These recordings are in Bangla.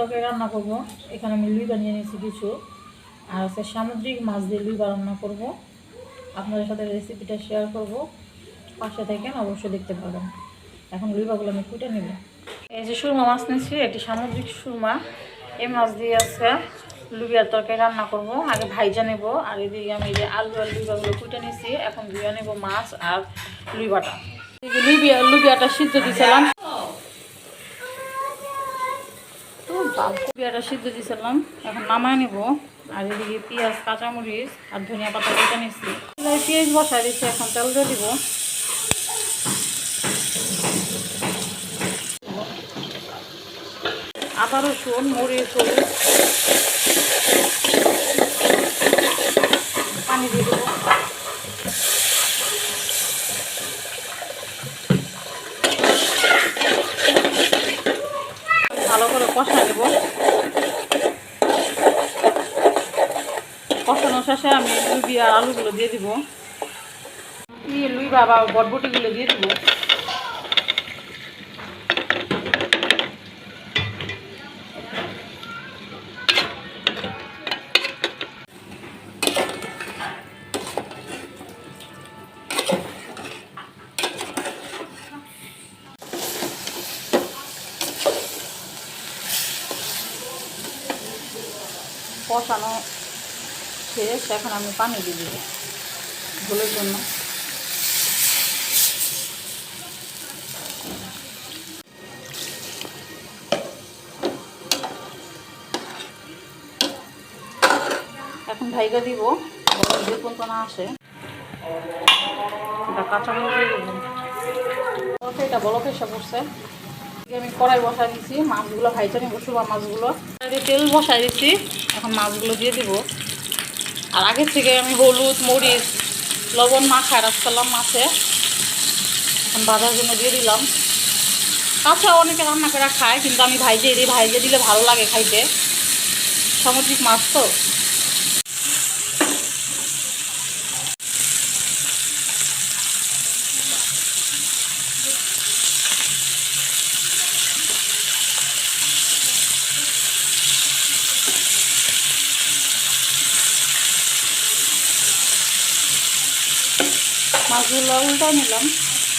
তরকারি রান্না করব। এখানে আমি লুই বানিয়ে নিয়েছি কিছু। আর হচ্ছে সামুদ্রিক মাছ দিয়ে লুই রান্না করব। আপনাদের সাথে রেসিপিটা শেয়ার করব। পাশে থাকেন, অবশ্যই দেখতে পাবেন। এখন লুইবাগুলো আমি কুটে নেব। এই যে সুরমা মাছ নিয়েছি, এটি সামুদ্রিক সুরমা। এই মাছ দিয়ে আছে লুবিয়ার তরকারি রান্না করব। আগে ভাইজা নেব, আর এদিকে আমি এই যে আলু আর লুইবাগুলো কুটে নিয়েছি। এখন ধুয়ে নেব মাছ আর লুইবাটা লুবিয়া লুবিয়াটা সিদ্ধ দিয়েছিলাম। লুবিয়াটা সিদ্ধ দিয়েছিলাম এখন নামায় নেব। আর এদিকে পেঁয়াজ, কাঁচামরিচ আর ধনিয়া পাতা কেটে নিচ্ছি। পেঁয়াজ বসাই দিচ্ছি এখন তেল দিয়ে দিব। আদা, রসুন, মরিচ পানি দিয়ে করে কষা দেবো কষানো শেষে আমি লুবি আর আলুগুলো দিয়ে দিব। লুই বাবা বটবটিগুলো দিয়ে দিব। কষানো শেষ এখন আমি পানি দিয়ে দিব ঝোলের জন্য। এখন ভাইগা দিব দুই পর্যন্ত না আসে। এটা কাঁচা মরিচ দিয়ে দেবো এটা বলকে এসে এদিকে আমি কড়াই বসাই দিচ্ছি মাছগুলো ভাইজা নিব শুভা মাছগুলো। তেল বসাই দিচ্ছি এখন মাছগুলো দিয়ে দিব। আর আগের থেকে আমি হলুদ, মরিচ, লবণ মাখায় রাখছিলাম মাছে। এখন বাজার জন্য দিয়ে দিলাম। কাঁচা অনেকে রান্না করে খায়, কিন্তু আমি ভাইজে দিই, ভাইজে দিলে ভালো লাগে খাইতে। সামুদ্রিক মাছ তো। মাছগুলো উল্টাই নিলাম।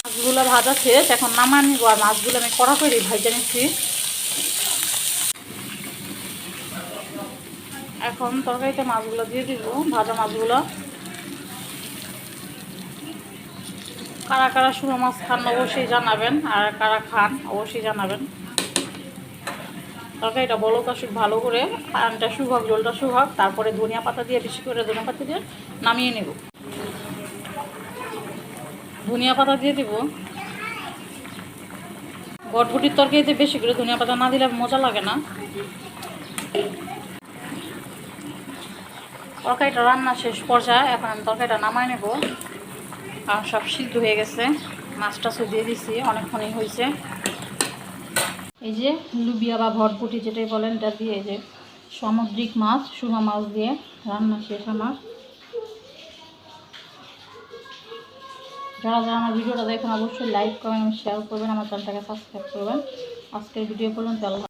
মাছগুলো ভাজা শেষ, এখন নামা নিব। আর মাছগুলো আমি কড়া করে ভাজা নিচ্ছি। এখন তরকারিতে মাছগুলো দিয়ে দিব, ভাজা মাছগুলো। কারা কারা শুকনো মাছ খান অবশ্যই জানাবেন, আর কারা খান অবশ্যই জানাবেন। তরকারিটা বলক আসুক ভালো করে আনটা শুকাক জলটা শুকাক তারপরে ধনিয়া পাতা দিয়ে, বেশি করে ধনিয়া পাতা দিয়ে নামিয়ে নেব। ধনিয়া পাতা দিয়ে দিব। বটবটির তরকারিতে বেশি করে ধনিয়া পাতা না দিলে মজা লাগে না। তরকারিটা রান্না শেষ পর্যায়ে এখন আমি তরকারিটা নামাই নেব। কারণ সব সিদ্ধ হয়ে গেছে। মাছটা দিয়ে দিছি, অনেকক্ষণই হয়েছে। এই যে লুবিয়া বা ভটবটি যেটাই বলেন, এটা দিয়ে এই যে সামুদ্রিক মাছ সুমা মাছ দিয়ে রান্না শেষ আমার। যারা যারা আমার ভিডিওটা দেখেন, অবশ্যই লাইক কমেন্ট শেয়ার করবেন, আমার চ্যানেলটাকে সাবস্ক্রাইব করবেন। আজকের ভিডিও পর্যন্ত, আল্লাহ